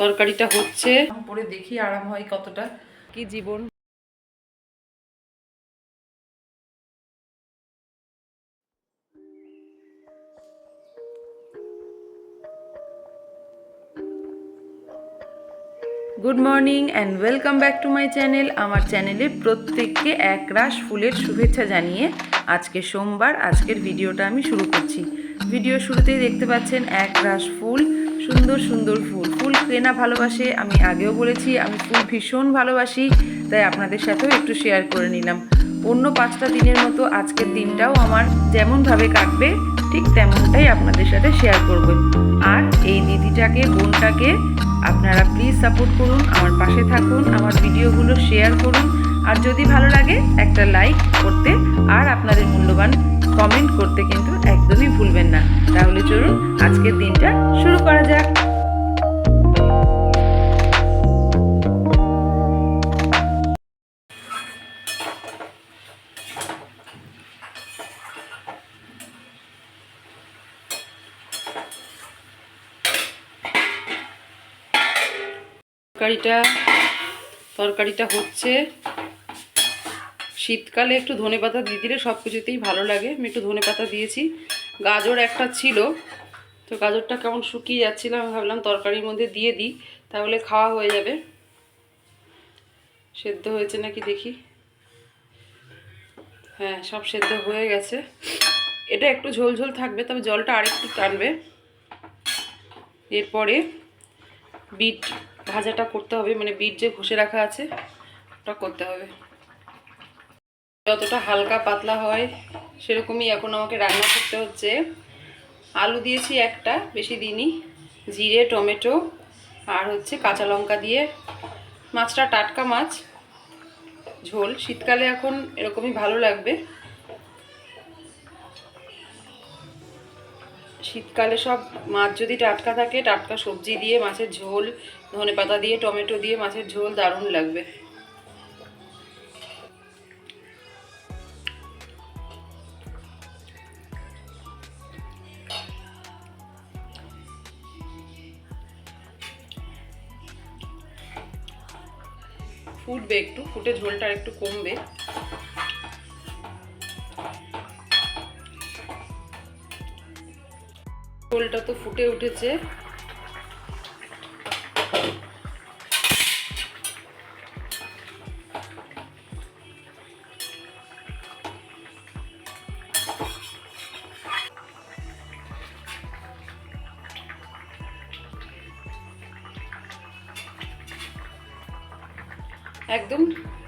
তরকারিটা হচ্ছে। পরে দেখি আরাম হয় কতটা। কি জীবন। Good morning and welcome back to my channel আমার চ্যানেলে প্রত্যেককে এক রাশ ফুলের শুভেচ্ছা জানিয়ে আজকে সোমবার আজকের ভিডিওটা আমি শুরু করছি। ভিডিও শুরুতেই দেখতে পাচ্ছেন এক রাশ ফুল। সুন্দর সুন্দর ফুল। ফুল কেনা ভালোবাসে, আমি আগেও বলেছি, আমি ফুল ভীষণ ভালোবাসি, তাই আপনাদের সাথেও একটু শেয়ার করে নিলাম। অন্য পাঁচটা দিনের মতো আজকের দিনটাও আমার যেমনভাবে কাটবে, ঠিক তেমনটাই আপনাদের সাথে শেয়ার করব। আর এই দিদিটাকে, বোনটাকে আপনারা প্লিজ সাপোর্ট করুন, আমার পাশে থাকুন, আমার ভিডিওগুলো শেয়ার করুন আর যদি ভালো লাগে, একটা লাইক করতে আর আপনাদের মূল্যবান কমেন্ট করতে কিন্তু একদমই ভুলবেন না। তাহলে চলুন, আজকের দিনটা শুরু করা যাক। তরকারিটা তরকারিটা হচ্ছে শীতকালে একটু ধনে পাতা দিয়ে দিলে সব কিছুতেই ভালো লাগে। আমি একটু ধনে পাতা দিয়েছি। গাজর একটা ছিল। তো গাজরটা কেমন শুকিয়ে যাচ্ছিল আমি ভাবলাম তরকারির মধ্যে দিয়ে দিই, তাহলে খাওয়া হয়ে যাবে। সেদ্ধ হয়েছে নাকি দেখি? হ্যাঁ সব সেদ্ধ হয়ে গেছে। এটা একটু ঝোল ঝোল থাকবে, তবে জলটা আরেকটু টানবে। এরপরে বিট ভাজাটা করতে হবে মানে বিট যে ঘষে রাখা আছে, ওটা করতে হবে। যতটা হালকা পাতলা হয়, সেরকমই এখন আমাকে রান্না করতে হচ্ছে। আলু দিয়েছি একটা, বেশি দিনই জিরে, টমেটো, আর হচ্ছে কাঁচা লঙ্কা দিয়ে। মাছটা টাটকা মাছ। ঝোল। শীতকালে এখন এরকমই ভালো লাগবে। শীতকালে সব মাছ যদি টাটকা থাকে, টাটকা সবজি দিয়ে মাছের ঝোল ধনে পাতা দিয়ে, টমেটো দিয়ে মাছের ঝোল দারুণ লাগবে। ফুটে ঝোলটা একটু কমবে। ঝোলটা তো ফুটে উঠেছে।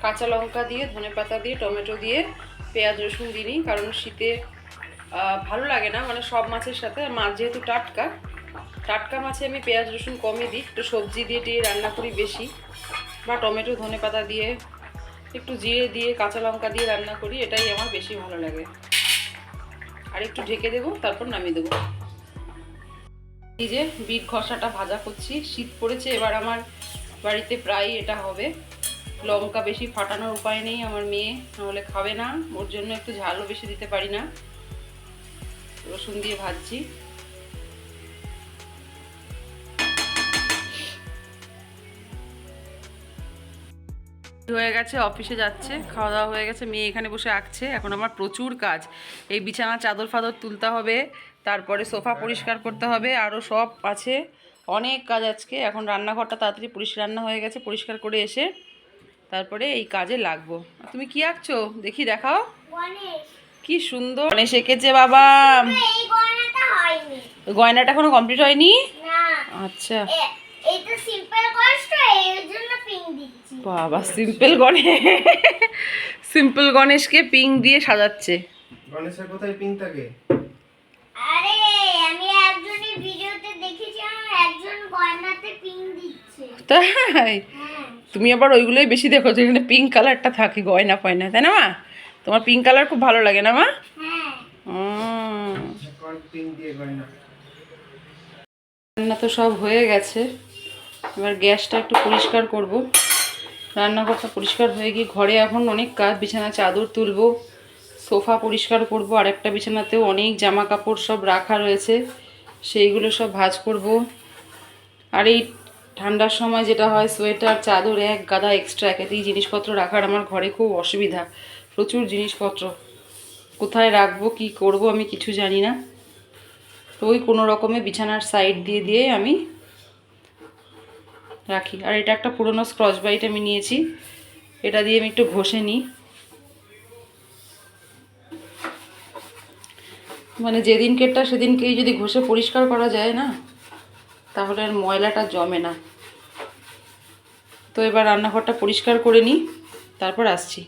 কাঁচা লঙ্কা দিয়ে, ধনে পাতা দিয়ে, টমেটো দিয়ে, পেঁয়াজ, রসুন দিই কারণ শীতে ভালো লাগে না মানে সব মাছের সাথে। মাছ যেহেতু টাটকা টাটকা মাছে আমি পেঁয়াজ, রসুন কমই দিই, একটু সবজি দিয়ে টিয়ে রান্না করি বেশি। বা টমেটো, ধনে পাতা দিয়ে, একটু জিরে দিয়ে, কাঁচা লঙ্কা দিয়ে রান্না করি, এটাই আমার বেশি ভালো লাগে। আর একটু ঢেকে দেবো, তারপর নামিয়ে দেবো। এই যে বিট ঘষাটা ভাজা করছি, শীত পড়েছে, এবার আমার বাড়িতে প্রায় এটা হবে। লঙ্কা বেশি ফাটানোর উপায় নেই আমার মেয়ে, নাহলে খাবে না। ওর জন্য একটু ঝালও বেশি দিতে পারি না। রসুন দিয়ে ভাজছি। হয়ে গেছে, অফিসে যাচ্ছে, খাওয়া দাওয়া হয়ে গেছে, মেয়ে এখানে বসে আঁকছে। এখন আমার প্রচুর কাজ। এই বিছানা চাদর ফাদর তুলতে হবে, তারপরে সোফা পরিষ্কার করতে হবে আরও সব আছে। অনেক কাজ আজকে, এখন রান্নাঘরটা তাড়াতাড়ি পরিষ্কার রান্না হয়ে গেছে, পরিষ্কার করে এসে তারপরে এই কাজে লাগবো। তুমি কি আঁকছো? দেখি দেখাও। গণেশ। কি সুন্দর। গণেশ এঁকেছে বাবা। গয়নাটা হয়নি। এখনও কমপ্লিট হয়নি? আচ্ছা। এ- এটা সিম্পল কষ্ট এর জন্য পিং দিচ্ছি বাবা সিম্পল গণেশ। সিম্পল গণেশকে পিঙ্ক দিয়ে সাজাচ্ছে। গণেশের কোথায় পিন থাকে আরে আমি একজনের ভিডিওতে দেখেছি আমার একজন গয়নাতে পিং দিচ্ছে। তাই? হ্যাঁ। তুমি আবার ওইগুলোই বেশি দেখো যেখানে পিঙ্ক কালারটা থাকে গয়না ফয়না তাই না মা? তোমার পিঙ্ক কালার খুব ভালো লাগে না মা? হ্যাঁ। রান্না তো সব হয়ে গেছে। এবার গ্যাসটা একটু পরিষ্কার করব। রান্নাঘরটা পরিষ্কার হয়ে গিয়ে ঘরে এখন অনেক কাজ বিছানা চাদর তুলবো সোফা পরিষ্কার করব আর একটা বিছানাতেও অনেক জামা কাপড় সব রাখা রয়েছে। সেইগুলো সব ভাঁজ করব। আর এই ঠান্ডার সময় যেটা হয়, সোয়েটার, চাদর, এক গাদা এক্সট্রা একেতেই জিনিসপত্র রাখার আমার ঘরে খুব অসুবিধা। প্রচুর জিনিসপত্র। কোথায় রাখব, কি করব আমি কিছু জানি না। তো ওই কোনো রকমে বিছানার সাইড দিয়ে দিয়ে আমি রাখি। আর এটা একটা পুরনো স্ক্রচ বাইট আমি নিয়েছি। এটা দিয়ে আমি একটু ঘষে নিই। মানে যেদিনকেরটা সেদিনকেই যদি ঘষে পরিষ্কার করা যায় না তাহলে আর ময়লাটা জমে না। তো এবার রান্নাঘরটা পরিষ্কার করে নিই, তারপর আসছি।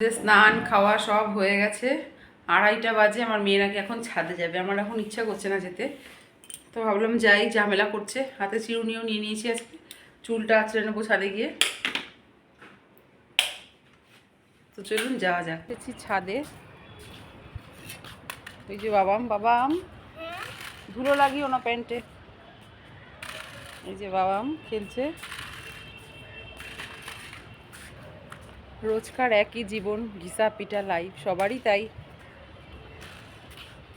স্নান, খাওয়া সব হয়ে গেছে। আড়াইটা বাজে, আমার মেয়ে নাকি এখন ছাদে যাবে। আমার এখন ইচ্ছা করছে না যেতে। তো ভাবলাম যাই, ঝামেলা করছে। হাতে চিরুনিও নিয়ে নিয়েছি আজকে। চুলটা আছড়ে নেব ছাদে গিয়ে। তো চলুন, যাওয়া যাক। দেখছি ছাদে। ওই যে বাবাম বাবাম। ধুলো লাগিও না প্যান্টে। এই যে বাবাম খেলছে। রোজকার একই জীবন, ঘিসা পিটা লাইফ, সবারই তাই।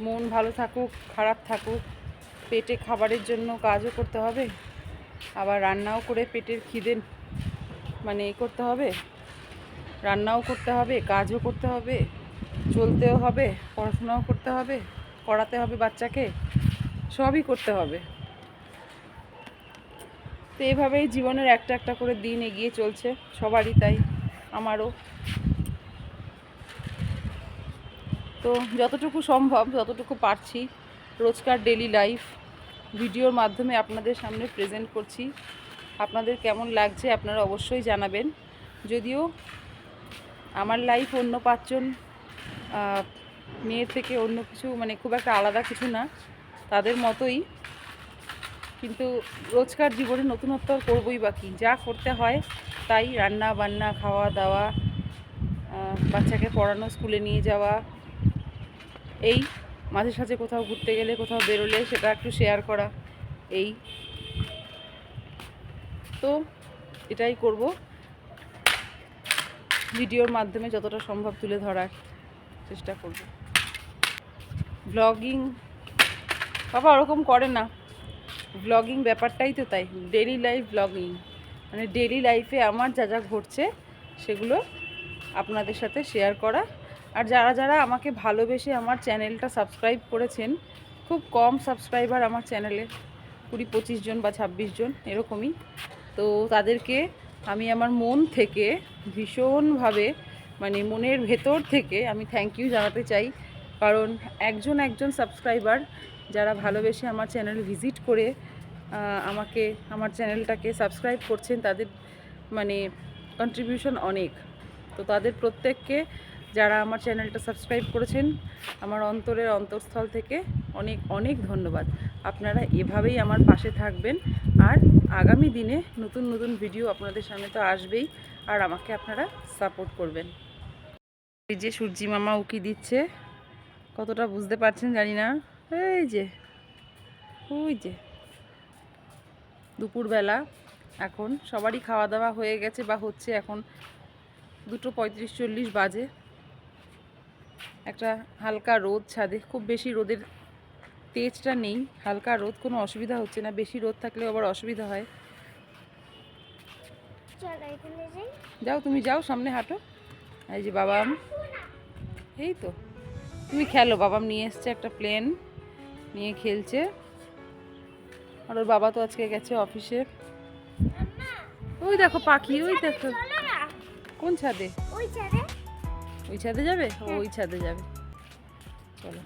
মন ভালো থাকুক, খারাপ থাকুক, পেটে খাবারের জন্য কাজও করতে হবে। আবার রান্নাও করে পেটের খিদে মানে এ করতে হবে। রান্নাও করতে হবে, কাজও করতে হবে, চলতেও হবে, পড়াশোনাও করতে হবে পড়াতে হবে বাচ্চাকে, সবই করতে হবে। তো এভাবেই জীবনের একটা একটা করে দিন এগিয়ে চলছে। সবারই তাই, আমারও। তো যতটুকু সম্ভব যতটুকু পারছি। রোজকার ডেলি লাইফ ভিডিওর মাধ্যমে আপনাদের সামনে প্রেজেন্ট করছি। আপনাদের কেমন লাগছে আপনারা অবশ্যই জানাবেন। যদিও আমার লাইফ অন্য পাঁচজন মেয়ের থেকে অন্য কিছু মানে খুব একটা আলাদা কিছু না। তাদের মতোই কিন্তু রোজকার জীবনে নতুনত্ব করবোই বাকি যা করতে হয় তাই রান্না, বান্না, খাওয়া, দাওয়া বাচ্চাকে পড়ানো, স্কুলে নিয়ে যাওয়া, এই মাঝে সাঝে কোথাও ঘুরতে গেলে, কোথাও বেরোলে সেটা একটু শেয়ার করা, এই। তো এটাই করব। ভিডিওর মাধ্যমে যতটা সম্ভব তুলে ধরার চেষ্টা করব। ব্লগিং বাবা ওরকম করে না। ব্লগিং ব্যাপারটাই তো তাই ডেলি লাইফ ব্লগিং মানে ডেলি লাইফে আমার যা যা ঘটছে, সেগুলো আপনাদের সাথে শেয়ার করা। আর যারা যারা আমাকে ভালোবেসে আমার চ্যানেলটা সাবস্ক্রাইব করেছেন, খুব কম সাবস্ক্রাইবার আমার চ্যানেলে কুড়ি পঁচিশ জন বা ছাব্বিশ জন, এরকমই। তো তাদেরকে আমি আমার মন থেকে ভীষণভাবে মানে মনের ভেতর থেকে আমি থ্যাংক ইউ জানাতে চাই। কারণ একজন একজন সাবস্ক্রাইবার যারা ভালোবেসে আমার চ্যানেল ভিজিট করে আমাকে, আমার চ্যানেলটাকে সাবস্ক্রাইব করছেন, তাদের মানে কন্ট্রিবিউশন অনেক। তো তাদের প্রত্যেককে যারা আমার চ্যানেলটা সাবস্ক্রাইব করেছেন, আমার অন্তরের অন্তঃস্থল থেকে অনেক অনেক ধন্যবাদ। আপনারা এভাবেই আমার পাশে থাকবেন। আর আগামী দিনে নতুন নতুন ভিডিও আপনাদের সামনে তো আসবেই, আর আমাকে আপনারা সাপোর্ট করবেন। এই যে সূর্যি মামা উকি দিচ্ছে, কতটা বুঝতে পারছেন জানি না। এই যে ওই যে। দুপুরবেলা এখন সবারই খাওয়া দাওয়া হয়ে গেছে বা হচ্ছে এখন দুটো পঁয়ত্রিশ চল্লিশ বাজে। একটা হালকা রোদ ছাদে খুব বেশি রোদের তেজটা নেই হালকা রোদ কোনো অসুবিধা হচ্ছে না। বেশি রোদ থাকলেও আবার অসুবিধা হয়। যাও তুমি যাও সামনে হাঁটো। এই যে বাবাম। এই তো তুমি খেলো বাবাম নিয়ে এসছে একটা প্লেন। নিয়ে খেলছে। আর ওর বাবা তো আজকে গেছে অফিসে। ওই দেখো পাখি, ওই দেখো। কোন ছাদে? ওই ছাদে ওই ছাদে যাবে ওই ছাদে যাবে। চলো।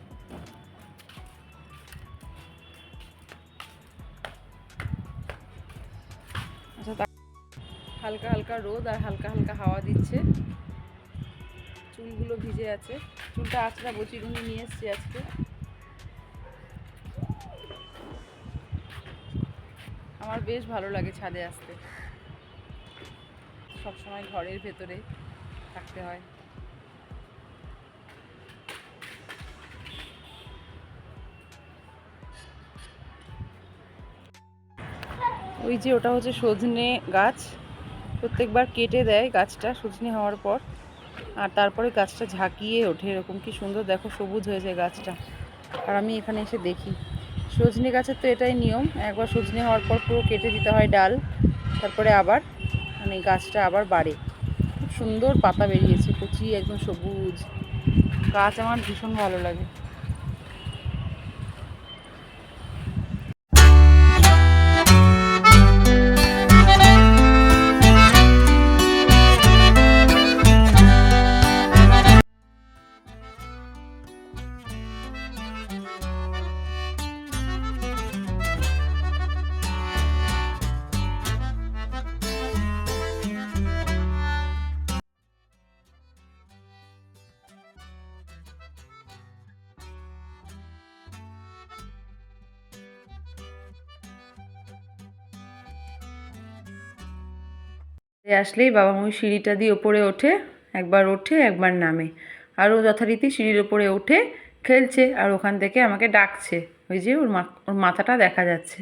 আচ্ছা হালকা হালকা রোদ আর হালকা হালকা হাওয়া দিচ্ছে। চুলগুলো ভিজে আছে। চুলটা আছড়া বচিরুনি নিয়ে এসছি আজকে। আমার বেশ ভালো লাগে ছাদে আসতে। সবসময় ঘরের ভেতরে থাকতে হয়। ওই যে ওটা হচ্ছে সজনে গাছ। প্রত্যেকবার কেটে দেয় গাছটা সজনে হওয়ার পর। আর তারপরে গাছটা ঝাঁকিয়ে ওঠে, এরকম কি সুন্দর। দেখো সবুজ হয়েছে গাছটা। আর আমি এখানে এসে দেখি। সজনে গাছের তো এটাই নিয়ম, একবার সজনে হওয়ার পর পুরো কেটে দিতে হয় ডাল, তারপরে আবার মানে গাছটা আবার বাড়ে। খুব সুন্দর পাতা বেরিয়েছে, কচি, একদম সবুজ। গাছ আমার ভীষণ ভালো লাগে। আসলেই বাবা ওই সিঁড়িটা দিয়ে ওপরে ওঠে একবার ওঠে একবার নামে। আর ও যথারীতি সিঁড়ির ওপরে উঠে খেলছে আর ওখান থেকে আমাকে ডাকছে। ওই যে ওর মা ওর মাথাটা দেখা যাচ্ছে।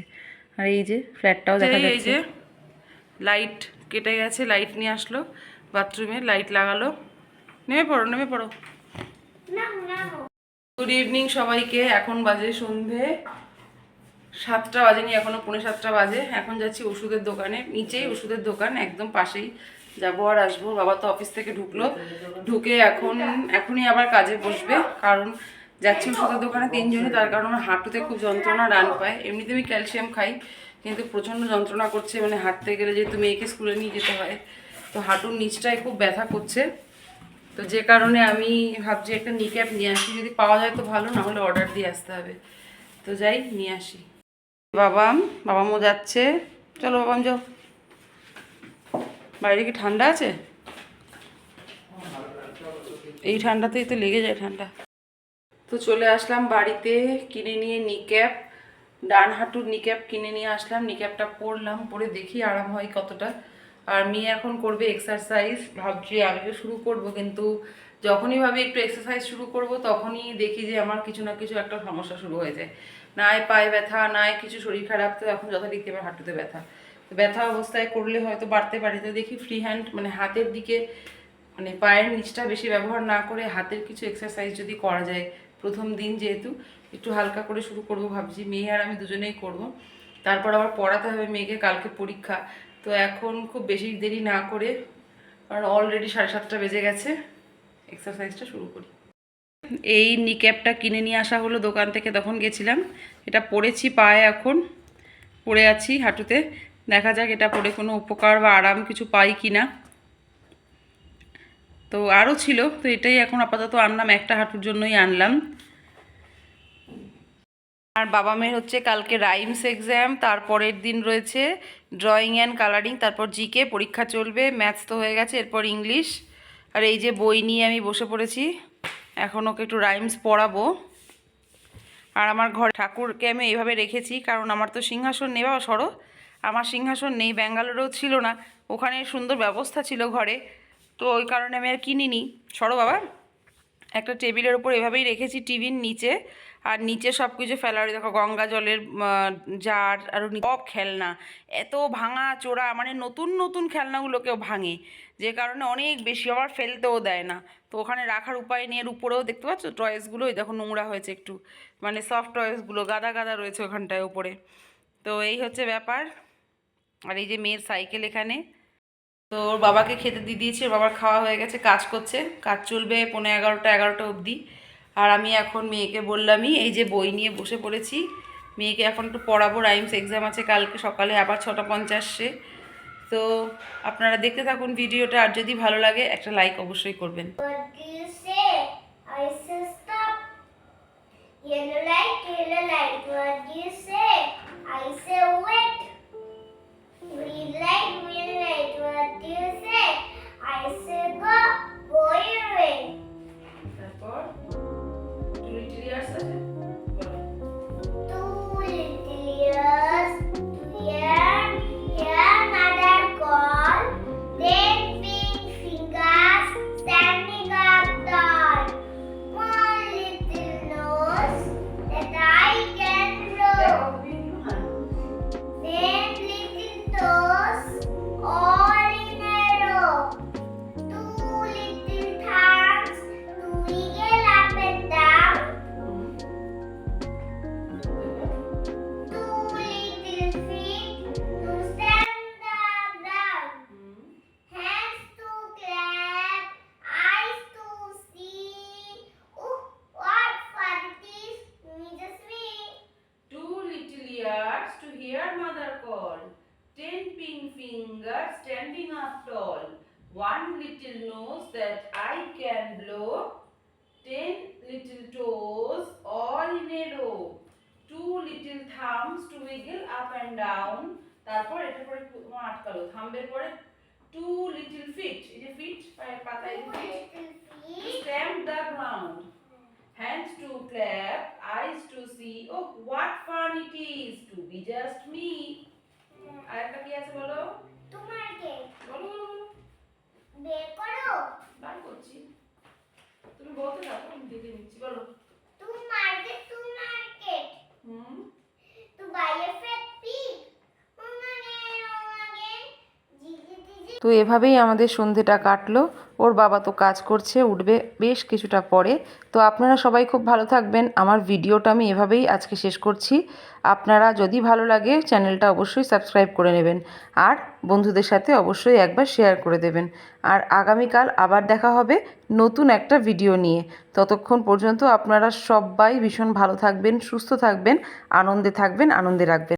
আর এই যে ফ্ল্যাটটাও দেখা যাচ্ছে। এই যে লাইট কেটে গেছে লাইট নিয়ে আসলো বাথরুমে লাইট লাগালো। নেমে পড়ো নেমে পড়ো। না না গুড ইভিনিং সবাইকে এখন বাজে সন্ধে। সাতটা বাজেনি, এখনও পৌনে সাতটা বাজে। এখন যাচ্ছি ওষুধের দোকানে, নিচেই ওষুধের দোকান, একদম পাশেই। যাব আর আসব, বাবা তো অফিস থেকে ঢুকলো। ঢুকে এখন, এখনই আবার কাজে বসবে, কারণ যাচ্ছি ওষুধের দোকানে তিনজনে তার কারণ আমার হাঁটুতে খুব যন্ত্রণা, রান পায়। এমনিতে আমি ক্যালসিয়াম খাই, কিন্তু প্রচণ্ড যন্ত্রণা করছে মানে হাঁটতে গেলে যেহেতু মেয়েকে স্কুলে নিয়ে যেতে হয়, তো হাঁটুর নিচটায় খুব ব্যথা করছে। তো যে কারণে আমি ভাবছি একটা নিক্যাপ নিয়ে আসি, যদি পাওয়া যায় তো ভালো, না হলে অর্ডার দিয়ে আসতে হবে। তো যাই, নিয়ে আসি। বাবাম বাবামও যাচ্ছে। চলো বাবাম যাও। বাইরে কি ঠান্ডা আছে? এই ঠান্ডাতেই তো লেগে যায় ঠান্ডা। তো চলে আসলাম বাড়িতে, কিনে নিয়ে নিক্যাপ ডান হাঁটুর নিক্যাপ কিনে নিয়ে আসলাম। নিক্যাপটা পরলাম, পরে দেখি আরাম হয় কতটা। আর মেয়ে এখন করবে এক্সারসাইজ ভাবছি আমিও শুরু করব, কিন্তু যখনই ভাবি একটু এক্সারসাইজ শুরু করব, তখনই দেখি যে আমার কিছু না কিছু একটা সমস্যা শুরু হয়ে যায়। নাই পায়ে ব্যথা, নাই কিছু শরীর খারাপ, তো এখন যথারীতি আমার হাঁটুতে ব্যথা। তো ব্যথা অবস্থায় করলে হয়তো বাড়তে পারে, তো দেখি ফ্রি হ্যান্ড মানে হাতের দিকে মানে পায়ের নিচটা বেশি ব্যবহার না করে হাতের কিছু এক্সারসাইজ যদি করা যায়, প্রথম দিন যেহেতু, একটু হালকা করে শুরু করব ভাবছি, মেয়ে আর আমি দুজনেই করব। তারপর আবার পড়াতে হবে মেয়েকে, কালকে পরীক্ষা। তো এখন খুব বেশি দেরি না করে কারণ অলরেডি সাড়ে সাতটা বেজে গেছে এক্সারসাইজটা শুরু করি। এই নিক্যাপটা কিনে নিয়ে আসা হলো দোকান থেকে, তখন গেছিলাম। এটা পরেছি পায়ে এখন পরে আছি হাঁটুতে। দেখা যাক এটা পরে কোনো উপকার বা আরাম কিছু পাই কি না তো আরও ছিল, তো এটাই এখন আপাতত আনলাম, একটা হাঁটুর জন্যই আনলাম। আর বাবা মেয়ের হচ্ছে কালকে রাইমস এক্সাম, তারপরের দিন রয়েছে ড্রয়িং অ্যান্ড কালারিং, তারপর জিকে, পরীক্ষা চলবে, ম্যাথস তো হয়ে গেছে, এরপর ইংলিশ। আর এই যে বই নিয়ে আমি বসে পড়েছি এখন ওকে একটু রাইমস পড়াবো। আর আমার ঘরে ঠাকুরকে আমি এইভাবে রেখেছি, কারণ আমার তো সিংহাসন নেই বাবা সরো। আমার সিংহাসন নেই, ব্যাঙ্গালোরেও ছিল না। ওখানে সুন্দর ব্যবস্থা ছিল ঘরে। তো ওই কারণে আমি আর কিনিনি। সরো বাবা। একটা টেবিলের উপর এভাবেই রেখেছি টিভির নিচে। আর নিচে সব কিছু ফেলার দেখো গঙ্গা জলের জার আর সব খেলনা। এত ভাঙা চোরা মানে নতুন নতুন খেলনাগুলোকেও ভাঙে। যে কারণে অনেক বেশি, আবার ফেলতেও দেয় না। তো ওখানে রাখার উপায় নিয়ে উপরেও দেখতে পাচ্ছ? টয়েসগুলো দেখো নোংরা হয়েছে একটু। মানে সফট টয়েসগুলো, গাদা গাদা রয়েছে ওখানটায় উপরে। তো এই হচ্ছে ব্যাপার। আর এই যে মেয়ের সাইকেল এখানে। তো ওর বাবাকে খেতে দিয়ে দিয়েছি, ওর বাবার খাওয়া হয়ে গেছে, কাজ করছে। কাজ চলবে পনেরো এগারোটা এগারোটা অবধি। আর আমি এখন মেয়েকে বললামই, এই যে বই নিয়ে বসে পড়েছি, মেয়েকে এখন একটু পড়াবো রাইমস এক্সাম আছে কালকে সকালে, আবার ছটা পঞ্চাশে। তো আপনারা দেখতে থাকুন ভিডিওটা, আর যদি ভালো লাগে, একটা লাইক অবশ্যই করবেন? I say? Wait. Green light, green light. What do you say? I say go. Go your way. তারপর টু লিটল ইয়ার্স আছে Thumbs to wiggle up and down. তারপর এটা পরে তোমার আটকালো থাম্বের পরে টু লিটল ফিট এই যে ফিট পাতায় Two feet stamp the ground. Hands to clap, eyes to see. Oh, what fun it is to be just me. আর একটা কি আছে বলো তোমার কে বলো বলো বলো বের করো বার করছি তুমি বলতে থাকো আমি দেখে নিচ্ছি বলো To market, to market. হুম তো এভাবেই আমাদের সন্ধেটা কাটলো। ওর বাবা তো কাজ করছে, উঠবে বেশ কিছুটা পরে। তো আপনারা সবাই খুব ভালো থাকবেন। আমার ভিডিওটা আমি এভাবেই আজকে শেষ করছি। আপনারা যদি ভালো লাগে চ্যানেলটা অবশ্যই সাবস্ক্রাইব করে নেবেন আর বন্ধুদের সাথে অবশ্যই একবার শেয়ার করে দেবেন। আর আগামীকাল আবার দেখা হবে নতুন একটা ভিডিও নিয়ে। ততক্ষণ পর্যন্ত আপনারা সবাই ভীষণ ভালো থাকবেন, সুস্থ থাকবেন, আনন্দে থাকবেন, আনন্দে রাখবেন।